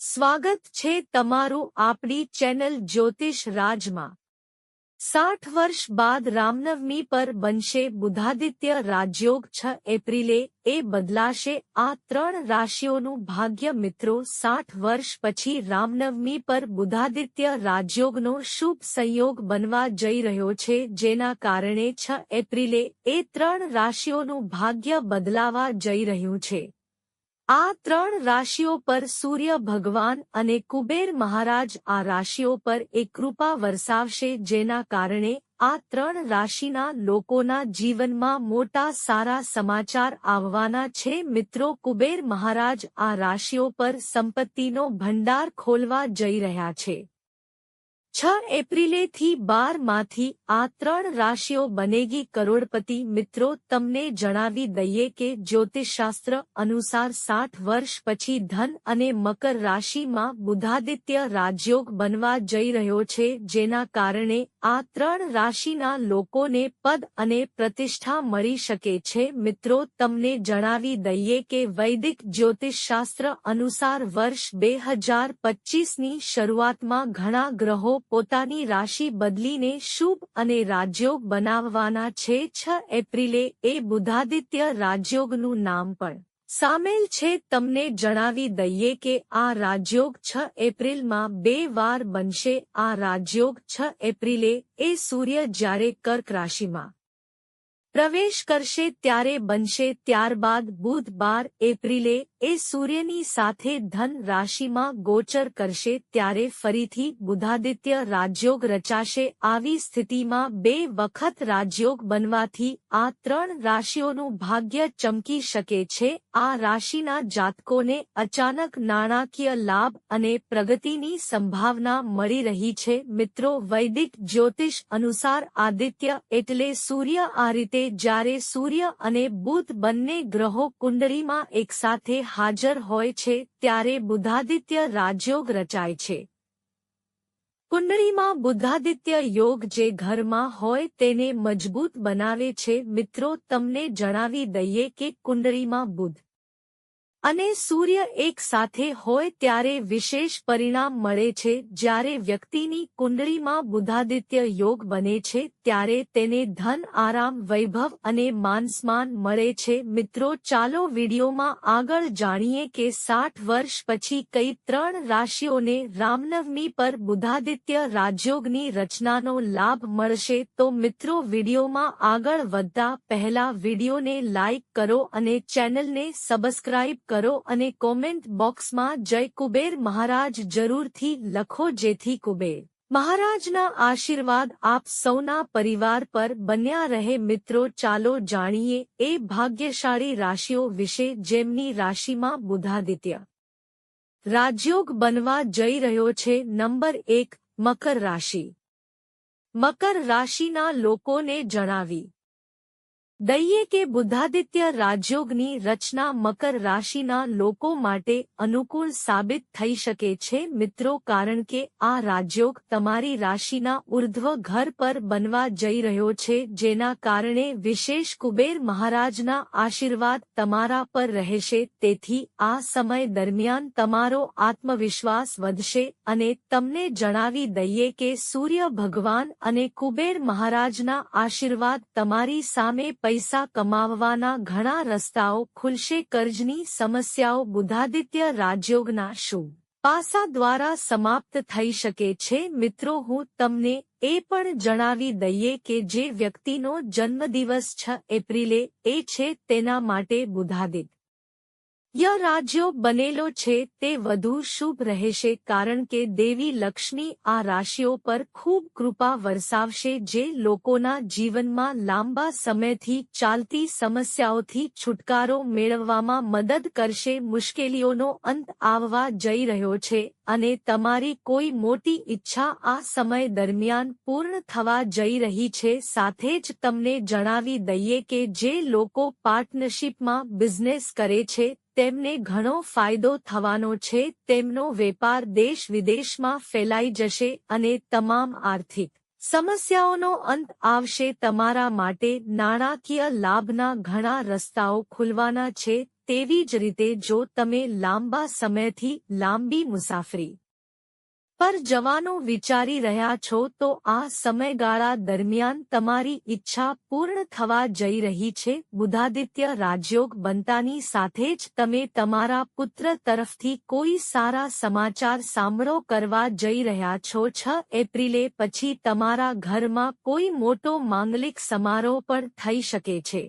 સ્વાગત છે તમારું આપણી ચેનલ જ્યોતિષ રાજમાં. સાઠ વર્ષ બાદ રામનવમી પર બનશે બુધાદિત્ય રાજયોગ છ એપ્રિલે, એ બદલાશે આ ત્રણ રાશિઓનું ભાગ્ય મિત્રો. સાઠ વર્ષ પછી રામનવમી પર બુધાદિત્ય રાજયોગનો શુભ સંયોગ બનવા જઈ રહ્યો છે, જેના કારણે છ એપ્રિલે એ ત્રણ રાશિઓનું ભાગ્ય બદલાવા જઈ રહ્યું છે. આ ત્રણ રાશિઓ પર સૂર્ય ભગવાન અને કુબેર મહારાજ આ રાશિઓ પર એક કૃપા વરસાવશે જેના કારણે આ ત્રણ રાશિના લોકોના જીવનમાં મોટા સારા સમાચાર આવવાના છે. મિત્રો, કુબેર મહારાજ આ રાશિઓ પર સંપત્તિનો ભંડાર ખોલવા જઈ રહ્યા છે. છ એપ્રિલેથી બારમાંથી આ ત્રણ રાશિઓ બનેગી કરોડપતિ મિત્રો તમને જણાવી દઈએ કે જ્યોતિષશાસ્ત્ર અનુસાર સાઠ વર્ષ પછી ધન અને મકર રાશિમાં બુધાદિત્ય રાજયોગ બનવા જઈ રહ્યો છે, જેના કારણે આ ત્રણ રાશિના લોકોને પદ અને પ્રતિષ્ઠા મળી શકે છે. મિત્રો, તમને જણાવી દઈએ કે વૈદિક જ્યોતિષશાસ્ત્ર અનુસાર વર્ષ બે હજાર પચીસની શરૂઆતમાં ઘણા ગ્રહો પોતાની રાશિ બદલીને શુભ અને રાજયોગ બનાવવાના છે. છ એપ્રિલે એ બુધાદિત્ય રાજયોગનું નામ પણ સામેલ છે. તમને જણાવી દઈએ કે આ રાજયોગ છ એપ્રિલમાં બે વાર બનશે. આ રાજયોગ છ એપ્રિલે એ સૂર્ય જ્યારે કર્ક રાશિમાં પ્રવેશ કરશે ત્યારે બનશે ત્યારબાદ બુધ બાર એપ્રિલે એ સૂર્યની સાથે ધન રાશિમાં ગોચર કરશે ત્યારે ફરીથી બુધાદિત્ય રાજયોગ રચાશે. આવી સ્થિતિમાં બે વખત રાજયોગ બનવાથી આ ત્રણ રાશિઓનું ભાગ્ય ચમકી શકે છે. આ રાશિના જાતકોને અચાનક નાણાકીય લાભ અને પ્રગતિની સંભાવના મળી રહી છે. મિત્રો, વૈદિક જ્યોતિષ અનુસાર આદિત્ય એટલે સૂર્ય આ રીતે જ્યારે સૂર્ય અને બુધ બંને ગ્રહો કુંડળીમાં એકસાથે હાજર હોય છે ત્યારે બુધાદિત્ય રાજયોગ રચાય છે. કુંડળીમાં બુધાદિત્ય યોગ જે ઘરમાં હોય તેને મજબૂત બનાવે છે. મિત્રો, તમને જણાવી દઈએ કે કુંડળીમાં બુધ અને સૂર્ય એક સાથે હોય ત્યારે વિશેષ પરિણામ મળે છે. જ્યારે વ્યક્તિની કુંડળીમાં બુધાદિત્ય યોગ બને છે, ત્યારે તેને ધન, આરામ, વૈભવ અને માનસમાન મળે છે. મિત્રો, ચાલો વિડીયોમાં આગળ જાણીએ કે સાઠ વર્ષ પછી કઈ ત્રણ રાશિઓને રામનવમી પર બુધાદિત્ય રાજયોગની રચનાનો લાભ મળશે? તો મિત્રો, વિડીયોમાં આગળ વધતા પહેલા વિડીયોને લાઇક કરો અને ચેનલને સબસ્ક્રાઇબ કરો અને કોમેન્ટ બોક્સમાં જય કુબેર મહારાજ જરૂરથી લખો જેથી કુબેર મહારાજના આશીર્વાદ આપ સૌના પરિવાર પર બન્યા રહે મિત્રો ચાલો જાણીએ એ ભાગ્યશાળી રાશિઓ વિશે જેમની રાશિમાં બુધાદિત્ય રાજયોગ બનવા જઈ રહ્યો છે નંબર એક મકર રાશિ મકર રાશિના લોકોને જણાવી દઈએ કે બુધાદિત્ય રાજયોગની રચના મકર રાશિના લોકો માટે અનુકૂળ સાબિત થઈ શકે છે મિત્રો કારણ કે આ રાજયોગ તમારી રાશિના ઉર્ધ્વ ઘર પર બનવા જઈ રહ્યો છે જેના કારણે વિશેષ કુબેર મહારાજના આશીર્વાદ તમારા પર રહેશે તેથી આ સમય દરમિયાન તમારો આત્મવિશ્વાસ વધશે અને તમને જણાવી દઈએ કે સૂર્ય ભગવાન અને કુબેર મહારાજના આશીર્વાદ તમારી સામે પૈસા કમાવવાના ઘણા રસ્તાઓ ખુલશે. કર્જની સમસ્યાઓ બુધાદિત્ય રાજયોગના શું? પાસા દ્વારા સમાપ્ત થઈ શકે છે. મિત્રો, હું તમને એ પણ જણાવી દઈએ કે જે વ્યક્તિનો જન્મદિવસ છ એપ્રિલે એ છે, તેના માટે બુધાદિત્ય ય રાજ્યો બનેલો છે તે વધુ શુભ રહેશે કારણ કે દેવી લક્ષ્મી આ રાશિઓ પર ખૂબ કૃપા વરસાવશે જે લોકોના જીવનમાં લાંબા સમયથી ચાલતી સમસ્યાઓથી છુટકારો મેળવવામાં મદદ કરશે, મુશ્કેલીઓનો અંત આવવા જઈ રહ્યો છે અને તમારી કોઈ મોટી ઈચ્છા આ સમય દરમિયાન પૂર્ણ થવા જઈ રહી છે, સાથે જ તમને જણાવી દઈએ કે જે લોકો પાર્ટનરશીપમાં બિઝનેસ કરે છે તેમને ઘણો ફાયદો થવાનો છે, તેમનો વેપાર દેશ વિદેશમાં ફેલાઈ જશે અને તમામ આર્થિક સમસ્યાઓનો અંત આવશે. તમારા માટે નાણાકીય લાભના ઘણા રસ્તાઓ ખુલવાના છે, તેવી જ રીતે જો તમે લાંબા સમયથી લાંબી મુસાફરી પર જવાનું વિચારી રહ્યા છો તો આ સમયગાળા દરમિયાન તમારી ઈચ્છા પૂર્ણ થવા જઈ રહી છે. બુધાદિત્ય રાજયોગ બનતાની સાથે જ તમે તમારા પુત્ર તરફથી કોઈ સારા સમાચાર સાંભળો કરવા જઈ રહ્યા છો. છ એપ્રિલે પછી તમારા ઘરમાં કોઈ મોટો માંગલિક સમારોહ પણ થઈ શકે છે.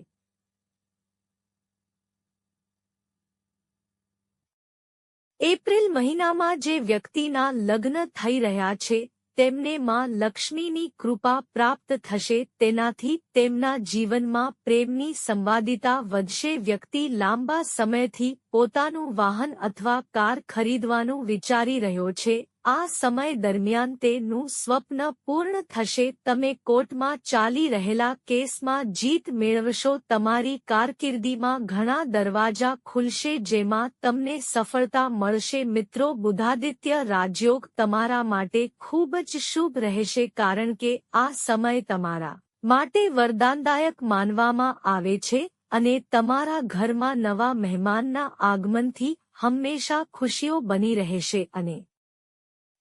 એપ્રિલ મહિનામાં જે વ્યક્તિના લગ્ન થઈ રહ્યા છે, તેમને માં લક્ષ્મીની કૃપા પ્રાપ્ત થશે, તેનાથી તેમના જીવનમાં પ્રેમની સંવાદિતા વધશે. વ્યક્તિ લાંબા સમયથી પોતાનું વાહન અથવા કાર ખરીદવાનું વિચારી રહ્યો છે આ સમય દરમિયાન તેનું સ્વપ્ન પૂર્ણ થશે. તમે કોર્ટમાં ચાલી રહેલા કેસમાં જીત મેળવશો. તમારી કારકિર્દીમાં ઘણા દરવાજા ખુલશે જેમાં તમને સફળતા મળશે. મિત્રો, બુધાદિત્ય રાજયોગ તમારા માટે ખૂબ જ શુભ રહેશે કારણ કે આ સમય તમારા માટે વરદાનદાયક માનવામાં આવે છે અને તમારા ઘરમાં નવા મહેમાનના આગમનથી હંમેશા ખુશીઓ બની રહેશે અને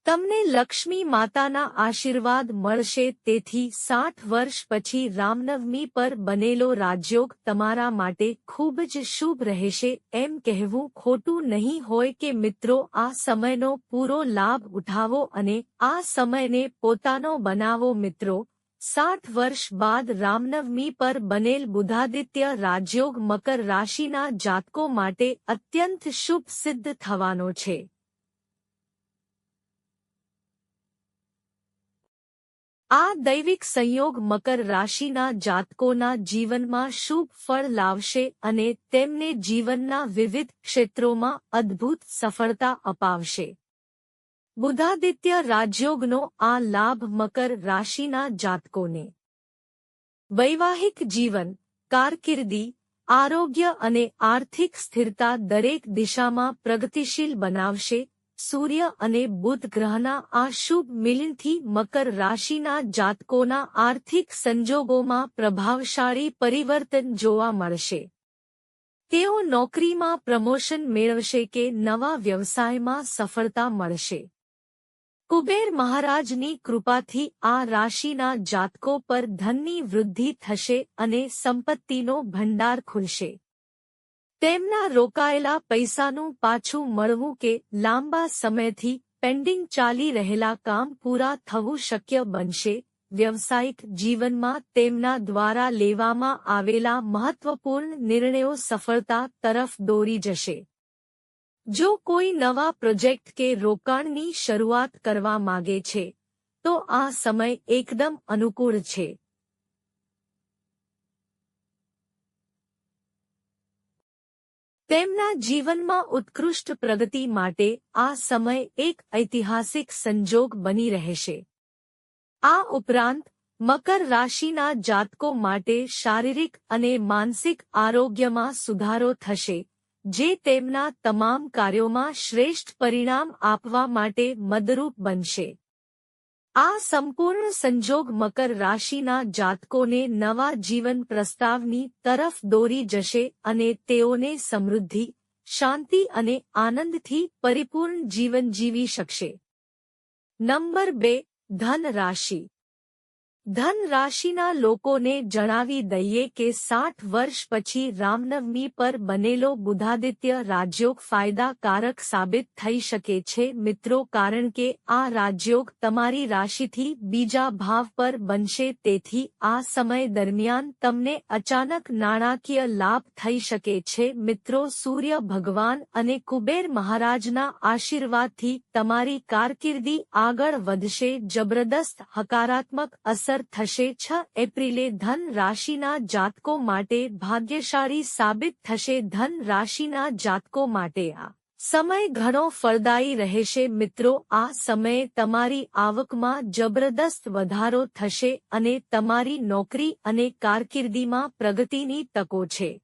તમને લક્ષ્મી માતાના આશીર્વાદ મળશે, તેથી સાઠ વર્ષ પછી રામનવમી પર બનેલો રાજયોગ તમારા માટે ખૂબ જ શુભ રહેશે. એમ કહેવું ખોટું નહીં હોય કે મિત્રો, આ સમયનો પૂરો લાભ ઉઠાવો અને આ સમયને પોતાનો બનાવો મિત્રો. સાઠ વર્ષ બાદ રામનવમી પર બનેલ બુધાદિત્ય રાજયોગ મકર રાશિના જાતકો માટે અત્યંત શુભ સિદ્ધ થવાનો છે. આ દૈવિક સંયોગ મકર રાશિના જાતકોના જીવનમાં શુભ ફળ લાવશે અને તેમને જીવનના વિવિધ ક્ષેત્રોમાં અદ્ભુત સફળતા અપાવશે. બુધાદિત્ય રાજયોગનો આ લાભ મકર રાશિના જાતકોને. વૈવાહિક જીવન, કારકિર્દી, આરોગ્ય અને આર્થિક સ્થિરતા દરેક દિશામાં પ્રગતિશીલ બનાવશે સૂર્ય અને બુધ ગ્રહના આ શુભ મિલનથી મકર રાશિના જાતકોના આર્થિક સંજોગોમાં પ્રભાવશાળી પરિવર્તન જોવા મળશે. તેઓ નોકરીમાં પ્રમોશન મેળવશે કે નવા વ્યવસાયમાં સફળતા મળશે. કુબેર મહારાજની કૃપાથી આ રાશિના જાતકો પર ધનની વૃદ્ધિ થશે અને સંપત્તિનો ભંડાર ખુલશે. તેમના રોકાયેલા પૈસાનું પાછું મળવું કે લાંબા સમયથી પેન્ડિંગ ચાલી રહેલા કામ પૂરા થવું શક્ય બનશે. વ્યવસાયિક જીવનમાં તેમના દ્વારા લેવામાં આવેલા મહત્વપૂર્ણ નિર્ણયો સફળતા તરફ દોરી જશે. જો કોઈ નવા પ્રોજેક્ટ કે રોકાણની શરૂઆત કરવા માગે છે, તો આ સમય એકદમ અનુકૂળ છે. તેમના જીવનમાં ઉત્કૃષ્ટ પ્રગતિ માટે આ સમય એક ઐતિહાસિક સંજોગ બની રહેશે. આ ઉપરાંત, મકર રાશિના જાતકો માટે શારીરિક અને માનસિક આરોગ્યમાં સુધારો થશે, જે તેમના તમામ કાર્યોમાં શ્રેષ્ઠ પરિણામ આપવા માટે મદરૂપ બનશે. આ સંપૂર્ણ સંજોગ મકર રાશિના જાતકોને નવા જીવન પ્રસ્તાવની તરફ દોરી જશે અને તેઓને સમૃદ્ધિ, શાંતિ અને આનંદથી પરિપૂર્ણ જીવન જીવી શકશે. નંબર બે ધન રાશિ ધન રાશિના લોકોને જણાવી દઈએ કે સાઠ વર્ષ પછી રામનવમી પર બનેલો બુધાદિત્ય રાજયોગ ફાયદાકારક સાબિત થઈ શકે છે. મિત્રો, કારણ કે આ રાજયોગ તમારી રાશિથી બીજા ભાવ પર બનશે, તેથી આ સમય દરમિયાન તમને અચાનક નાણાકીય લાભ થઈ શકે છે. મિત્રો, સૂર્ય ભગવાન અને કુબેર મહારાજના આશીર્વાદથી તમારી કારકિર્દી આગળ વધશે. જબરદસ્ત હકારાત્મક અસર અસર થશે. છ એપ્રિલે ધન રાશિના જાતકો માટે ભાગ્યશાળી સાબિત થશે. ધન રાશિના જાતકો માટે આ સમય ઘણો ફળદાયી રહેશે. મિત્રો, આ સમયે તમારી આવકમાં જબરદસ્ત વધારો થશે અને તમારી નોકરી અને કારકિર્દીમાં પ્રગતિની તકો છે.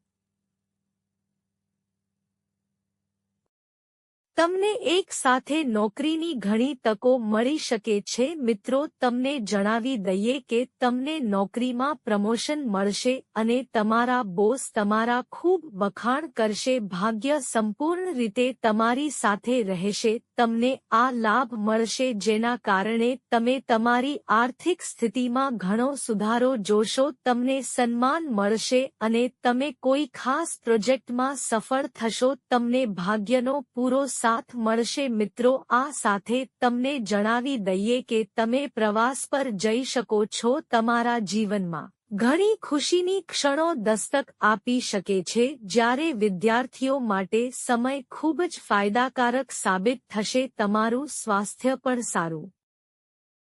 તમને એક સાથે નોકરીની ઘણી તકો મળી શકે છે. મિત્રો, તમને જણાવી દઈએ કે તમને નોકરીમાં પ્રમોશન મળશે અને તમારા બોસ તમારા ખૂબ વખાણ કરશે. ભાગ્ય સંપૂર્ણ રીતે તમારી સાથે રહેશે. તમને આ લાભ મળશે, જેના કારણે તમે તમારી આર્થિક સ્થિતિમાં ઘણો સુધારો જોશો. તમને સન્માન મળશે અને તમે કોઈ ખાસ પ્રોજેક્ટમાં સફળ થશો. તમને ભાગ્યનો પૂરો સાથ મળશે મિત્રો, આ સાથે તમને જણાવી દઈએ કે તમે પ્રવાસ પર જઈ શકો છો તમારા જીવનમાં. ઘણી ખુશીની ક્ષણો દસ્તક આપી શકે છે, જ્યારે વિદ્યાર્થીઓ માટે સમય ખૂબ જ ફાયદાકારક સાબિત થશે, તમારું સ્વાસ્થ્ય પણ સારું.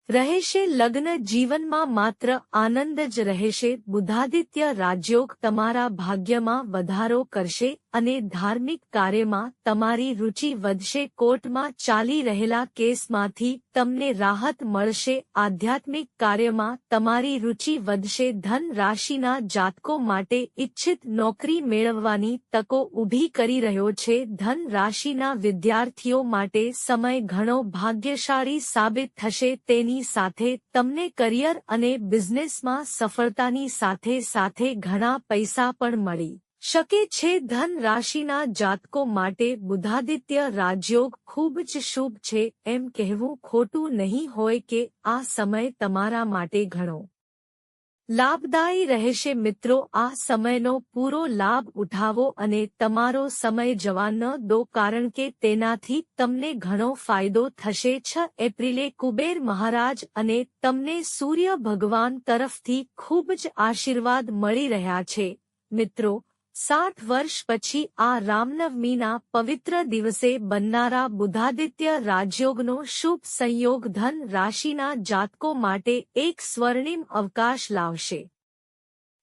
રહેશે લગ્ન જીવનમાં માત્ર આનંદ જ રહેશે. બુધાદિત્ય રાજયોગ તમારા ભાગ્યમાં વધારો કરશે અને ધાર્મિક કાર્યમાં તમારી રુચિ વધશે. કોર્ટમાં ચાલી રહેલા કેસમાંથી તમને રાહત મળશે. આધ્યાત્મિક કાર્યમાં તમારી રુચિ વધશે. ધન રાશિના જાતકો માટે ઇચ્છિત નોકરી મેળવવાની તકો ઊભી કરી રહ્યો છે. ધન રાશિના વિદ્યાર્થીઓ માટે સમય ઘણો ભાગ્યશાળી સાબિત થશે. તેની સાથે તમને કરિયર અને બિઝનેસમાં સફળતાની સાથે સાથે ઘણા પૈસા પણ મળી. શકે છે ધન રાશિના જાતકો માટે બુધાદિત્ય રાજયોગ ખૂબ જ શુભ છે, એમ કહેવું ખોટું નહીં હોય કે આ સમય તમારા માટે ઘણો લાભદાયી રહેશે. મિત્રો, આ સમયનો પૂરો લાભ ઉઠાવો અને તમારો સમય જવા ન દો, કારણ કે તેનાથી તમને ઘણો ફાયદો થશે. છ એપ્રિલે કુબેર મહારાજ અને તમને સૂર્ય ભગવાન તરફથી ખૂબ જ આશીર્વાદ મળી રહ્યા છે. મિત્રો સાઠ વર્ષ પછી આ રામનવમીના પવિત્ર દિવસે બનનારા બુધાદિત્ય રાજયોગનો શુભ સંયોગ ધન રાશિના જાતકો માટે એક સ્વર્ણિમ અવકાશ લાવશે.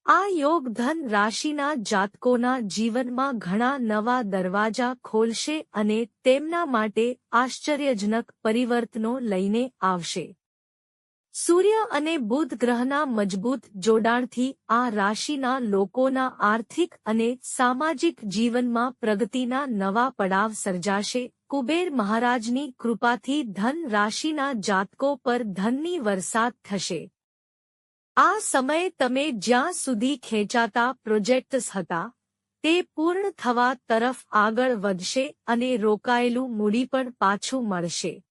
આ યોગ ધન રાશિના જાતકોના જીવનમાં ઘણા નવા દરવાજા ખોલશે અને તેમના માટે આશ્ચર્યજનક પરિવર્તનો લઈને આવશે. સૂર્ય અને બુધ ગ્રહના મજબૂત જોડાણથી આ રાશિના લોકોના આર્થિક અને સામાજિક જીવનમાં પ્રગતિના નવા પડાવ સર્જાશે. કુબેર મહારાજની કૃપાથી ધન રાશિના જાતકો પર ધનની વરસાદ થશે. આ સમયે તમે જ્યાં સુધી ખેંચાતા પ્રોજેક્ટ્સ હતા, તે પૂર્ણ થવા તરફ આગળ વધશે અને રોકાયેલું મૂડી પણ પાછું મળશે.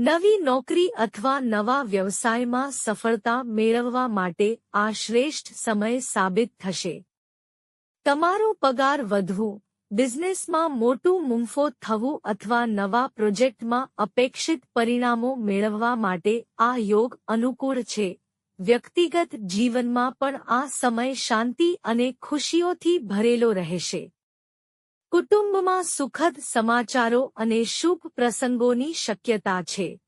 નવી નોકરી અથવા નવા વ્યવસાયમાં સફળતા મેળવવા માટે આ શ્રેષ્ઠ સમય સાબિત થશે. તમારો પગાર વધવું, બિઝનેસમાં મોટું મુંફો થવું અથવા નવા પ્રોજેક્ટમાં અપેક્ષિત પરિણામો મેળવવા માટે આ યોગ અનુકૂળ છે. વ્યક્તિગત જીવનમાં પણ આ સમય શાંતિ અને ખુશીઓથી ભરેલો રહેશે. કુટુંબમાં સુખદ સમાચારો અને શુભ પ્રસંગોની શક્યતા છે.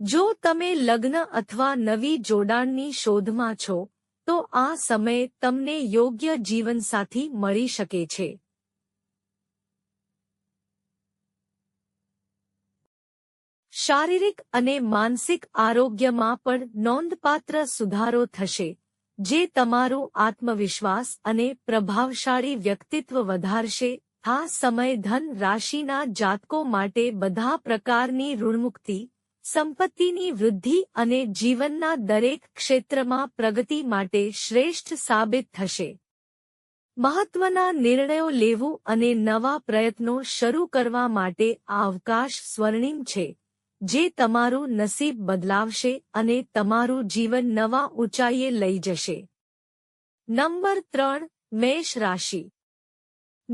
જો તમે લગ્ન અથવા નવી જોડાણની શોધમાં છો, તો આ સમય તમને યોગ્ય જીવનસાથી મળી શકે છે. શારીરિક અને માનસિક આરોગ્યમાં પણ નોંધપાત્ર સુધારો થશે. જે તમારું આત્મવિશ્વાસ અને પ્રભાવશાળી વ્યક્તિત્વ વધારશે, આ સમય ધન રાશિના જાતકો માટે બધા પ્રકારની ઋણમુક્તિ, સંપત્તિની વૃદ્ધિ અને જીવનના દરેક ક્ષેત્રમાં પ્રગતિ માટે શ્રેષ્ઠ સાબિત થશે. મહત્વના નિર્ણયો લેવું અને નવા પ્રયત્નો શરૂ કરવા માટે અવકાશ સ્વર્ણિમ છે. જે તમારું નસીબ બદલાવશે અને તમારું જીવન નવા ઊંચાઈએ લઈ જશે. નંબર ત્રણ, મેષ રાશિ.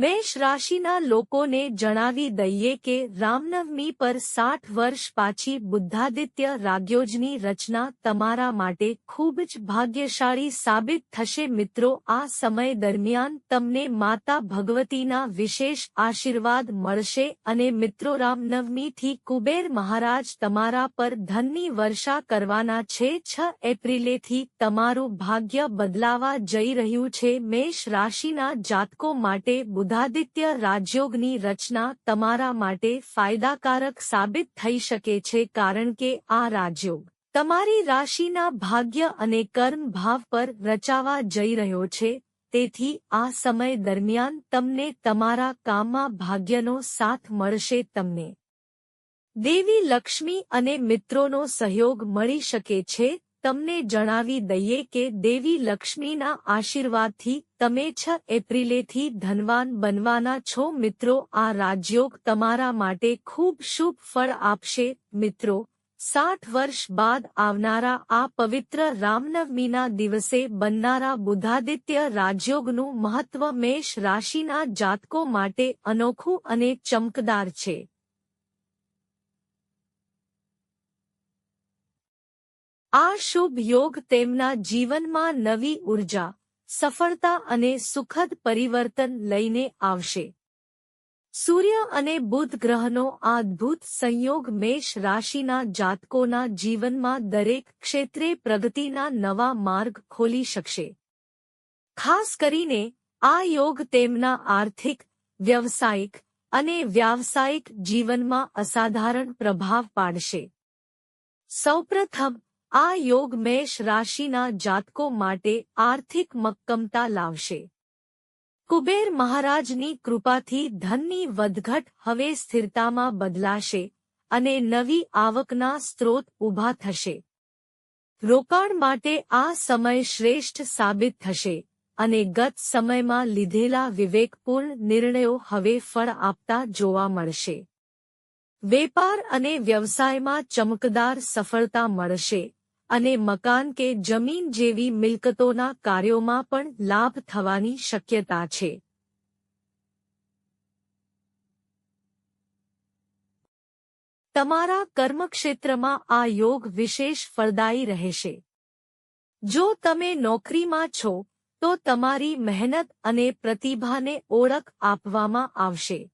મેષ રાશિના લોકોને જણાવી દઈએ કે રામનવમી પર સાઠ વર્ષ પાછી બુદ્ધાદિત્ય રાગ્યોજની રચના તમારા માટે ખૂબ જ ભાગ્યશાળી સાબિત થશે. મિત્રો, આ સમય દરમિયાન તમને માતા ભગવતીના વિશેષ આશીર્વાદ મળશે અને મિત્રો, રામનવમીથી કુબેર મહારાજ તમારા પર ધનની વર્ષા કરવાના છે. છ એપ્રિલેથી તમારું ભાગ્ય બદલાવા જઈ રહ્યું છે. મેષ રાશિના જાતકો માટે બુધાદિત્ય રાજયોગની રચના તમારા માટે ફાયદાકારક સાબિત થઈ શકે છે કારણ કે આ રાજયોગ તમારી રાશિના ભાગ્ય અને કર્મ ભાવ પર રચાવા જઈ રહ્યો છે. તેથી આ સમય દરમિયાન તમને તમારા કામમાં ભાગ્યનો સાથ મળશે તમને. દેવી લક્ષ્મી અને મિત્રોનો સહયોગ મળી શકે છે. તમને જણાવી દઈએ કે દેવી લક્ષ્મીના આશીર્વાદથી તમે છ એપ્રિલેથી ધનવાન બનવાના છો મિત્રો. આ રાજયોગ તમારા માટે ખૂબ શુભ ફળ આપશે મિત્રો. સાઠ વર્ષ બાદ આવનારા આ પવિત્ર રામનવમીના દિવસે બનનારા બુધાદિત્ય રાજયોગનું મહત્વ મેષ રાશિના જાતકો માટે અનોખું અને ચમકદાર છે. આ શુભ યોગ તેમના જીવનમાં નવી ઊર્જા, સફળતા અને સુખદ પરિવર્તન લઈને આવશે. સૂર્ય અને બુધ ગ્રહનો અદ્ભુત સંયોગ મેષ રાશિના જાતકોના જીવનમાં દરેક ક્ષેત્રે પ્રગતિના નવા માર્ગ ખોલી શકશે. ખાસ કરીને, આ યોગ તેમના આર્થિક, વ્યવસાયિક અને વ્યાવસાયિક જીવનમાં અસાધારણ પ્રભાવ પાડશે. સૌપ્રથમ આ યોગ મેષ રાશિના જાતકો માટે આર્થિક મક્કમતા લાવશે. કુબેર મહારાજની કૃપાથી ધનની વધઘટ હવે સ્થિરતામાં બદલાશે અને નવી આવકના સ્ત્રોત ઊભા થશે. રોકાણ માટે આ સમય શ્રેષ્ઠ સાબિત થશે અને ગત સમયમાં લીધેલા વિવેકપૂર્ણ નિર્ણયો હવે ફળ આપતા જોવા મળશે. વેપાર અને વ્યવસાયમાં ચમકદાર સફળતા મળશે. અને મકાન કે જમીન જેવી મિલકતોના કાર્યોમાં પણ લાભ થવાની શક્યતા છે. તમારા કર્મક્ષેત્રમાં આ યોગ વિશેષ ફળદાયી રહેશે. જો તમે નોકરીમાં છો, તો તમારી મહેનત અને પ્રતિભાને ઓળખ આપવામાં આવશે.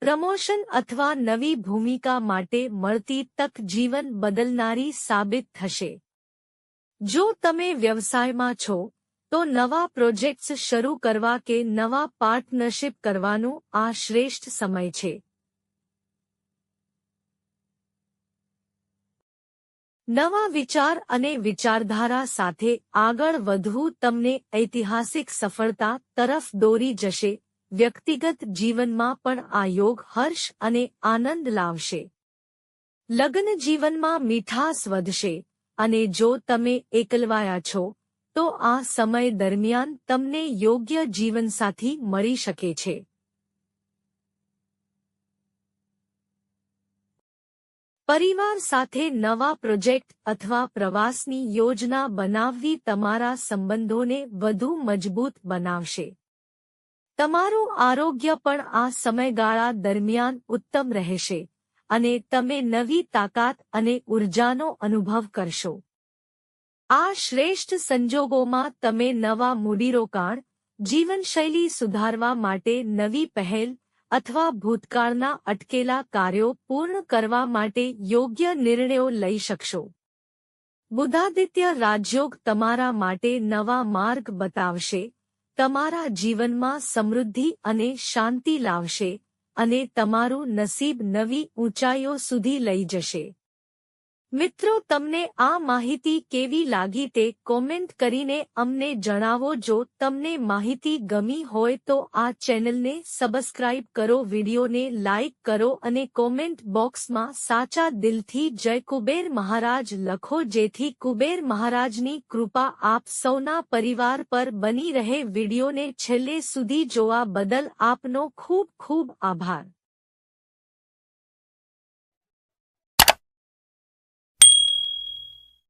પ્રમોશન અથવા નવી ભૂમિકા માટે મળતી તક જીવન બદલનારી સાબિત થશે. જો તમે વ્યવસાયમાં છો, તો નવા પ્રોજેક્ટ્સ શરૂ કરવા કે નવા પાર્ટનરશિપ કરવાનો આ શ્રેષ્ઠ સમય છે. નવા વિચાર અને વિચારધારા સાથે આગળ વધવું તમને ઐતિહાસિક સફળતા તરફ દોરી જશે. વ્યક્તિગત જીવનમાં પણ આ યોગ હર્ષ અને આનંદ લાવશે. લગ્ન જીવનમાં મીઠાસ વધશે અને જો તમે એકલવાયા છો, તો આ સમય દરમિયાન તમને યોગ્ય જીવનસાથી મળી શકે છે. પરિવાર સાથે નવા પ્રોજેક્ટ અથવા પ્રવાસની યોજના બનાવવી તમારા સંબંધોને વધુ મજબૂત બનાવશે. તમારું આરોગ્ય પણ આ સમયગાળા દરમિયાન ઉત્તમ રહેશે અને તમે નવી તાકાત અને ઉર્જાનો અનુભવ કરશો. આ શ્રેષ્ઠ સંજોગોમાં તમે નવા મૂડીરોકાણ, જીવનશૈલી સુધારવા માટે નવી પહેલ અથવા ભૂતકાળના અટકેલા કાર્યો પૂર્ણ કરવા માટે યોગ્ય નિર્ણયો લઈ શકશો. બુધાદિત્ય રાજયોગ તમારા માટે નવા માર્ગ બતાવશે તમારા જીવનમાં સમૃદ્ધિ અને શાંતિ લાવશે અને તમારું નસીબ નવી ઊંચાઈઓ સુધી લઈ જશે. મિત્રો, તમને આ માહિતી કેવી લાગી તે કોમેન્ટ કરીને અમને જણાવો. જો તમને માહિતી ગમી હોય તો આ ચેનલને સબસ્ક્રાઇબ કરો, વિડીયોને લાઇક કરો અને કોમેન્ટ બોક્સમાં સાચા દિલથી જય કુબેર મહારાજ લખો, જેથી કુબેર મહારાજની કૃપા આપ સૌના પરિવાર પર બની રહે. વિડીયોને છેલ્લે સુધી જોવા બદલ આપનો ખૂબ ખૂબ આભાર.